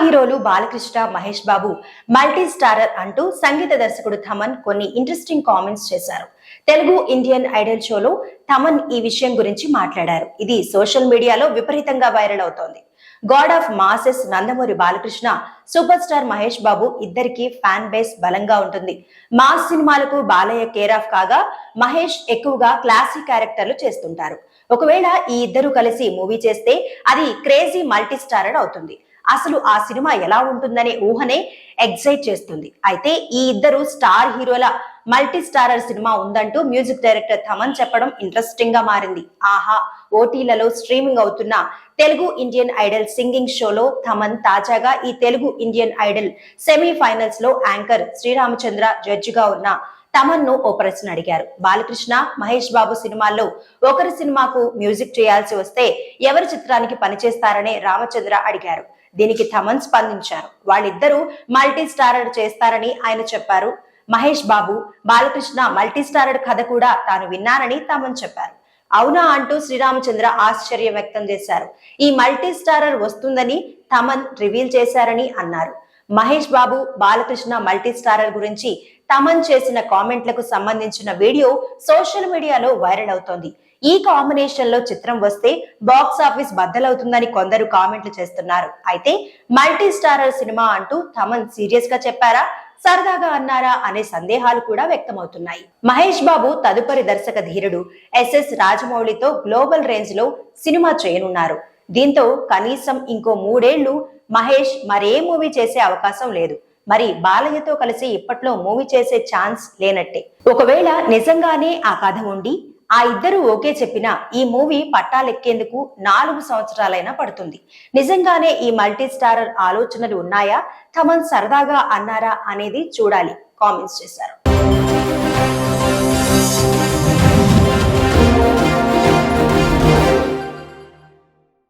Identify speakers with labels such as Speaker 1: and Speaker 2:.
Speaker 1: హీరోలు Balakrishna Mahesh Babu multi starrer అంటూ సంగీత దర్శకుడు థమన్ కొన్ని ఇంట్రెస్టింగ్ కామెంట్స్ చేశారు. తెలుగు ఇండియన్ ఐడల్ షోలో థమన్ ఈ విషయం గురించి మాట్లాడారు. ఇది సోషల్ మీడియాలో విపరీతంగా వైరల్ అవుతోంది. God of masses Nandamuri Balakrishna super star Mahesh Babu ఇద్దరికి ఫ్యాన్ బేస్ బలంగా ఉంటుంది. మాస్ సినిమాలకు బాలయ్య కేర్ ఆఫ్ కాగా మహేష్ ఎక్కువగా క్లాసిక్ క్యారెక్టర్లు చేస్తుంటారు. ఒకవేళ ఈ ఇద్దరు కలిసి మూవీ చేస్తే అది క్రేజీ మల్టీ స్టారర్ అవుతుంది. అసలు ఆ సినిమా ఎలా ఉంటుందనే ఊహనే ఎగ్జైట్ చేస్తుంది. అయితే ఈ ఇద్దరు స్టార్ హీరోల మల్టీ స్టారర్ సినిమా ఉందంటూ మ్యూజిక్ డైరెక్టర్ థమన్ చెప్పడం ఇంట్రెస్టింగ్గా మారింది. ఆహా ఓటీలలో స్ట్రీమింగ్ అవుతున్న తెలుగు ఇండియన్ ఐడల్ సింగింగ్ షోలో థమన్ తాజాగా ఈ తెలుగు ఇండియన్ ఐడల్ సెమీఫైనల్స్లో యాంకర్ శ్రీరామచంద్ర జడ్జిగా ఉన్న థమన్ను ఓ ప్రశ్న అడిగారు. బాలకృష్ణ మహేష్ బాబు సినిమాల్లో ఒకరి సినిమాకు మ్యూజిక్ చేయాల్సి వస్తే ఎవరి చిత్రానికి పనిచేస్తారని రామచంద్ర అడిగారు. దీనికి థమన్ స్పందించారు. వాళ్ళిద్దరూ మల్టీ స్టారర్ చేస్తారని ఆయన చెప్పారు. మహేష్ బాబు బాలకృష్ణ మల్టీ స్టారర్ కథ కూడా తాను విన్నానని తమన్ చెప్పారు. అవునా అంటూ శ్రీరామచంద్ర ఆశ్చర్యం వ్యక్తం చేశారు. ఈ మల్టీ స్టారర్ వస్తుందని థమన్ రివీల్ చేశారని అన్నారు. మహేష్ బాబు బాలకృష్ణ మల్టీ స్టారర్ గురించి తమన్ చేసిన కామెంట్లకు సంబంధించిన వీడియో సోషల్ మీడియాలో వైరల్ అవుతోంది. ఈ కాంబినేషన్లో చిత్రం వస్తే బాక్స్ ఆఫీస్ బద్దలవుతుందని కొందరు కామెంట్లు చేస్తున్నారు. అయితే మల్టీ స్టారర్ సినిమా అంటూ తమన్ సీరియస్గా చెప్పారా సరదాగా అన్నారా అనే సందేహాలు కూడా వ్యక్తమవుతున్నాయి. మహేష్ బాబు తదుపరి దర్శక ధీరుడు ఎస్ఎస్ రాజమౌళితో గ్లోబల్ రేంజ్లో సినిమా చేయనున్నారు. దీంతో కనీసం ఇంకో మూడేళ్ళు మహేష్ మరే మూవీ చేసే అవకాశం లేదు. మరి బాలయ్యతో కలిసి ఇప్పట్లో మూవీ చేసే ఛాన్స్ లేనట్టే. ఒకవేళ నిజంగానే ఆ కథ ఉండి ఆ ఇద్దరు ఓకే చెప్పినా ఈ మూవీ పట్టాలెక్కేందుకు నాలుగు సంవత్సరాలైనా పడుతుంది. నిజంగానే ఈ మల్టీ స్టారర్ ఆలోచనలు ఉన్నాయా? తమన్ సరదాగా అన్నారా అనేది చూడాలి. కామెంట్స్ చేశారు.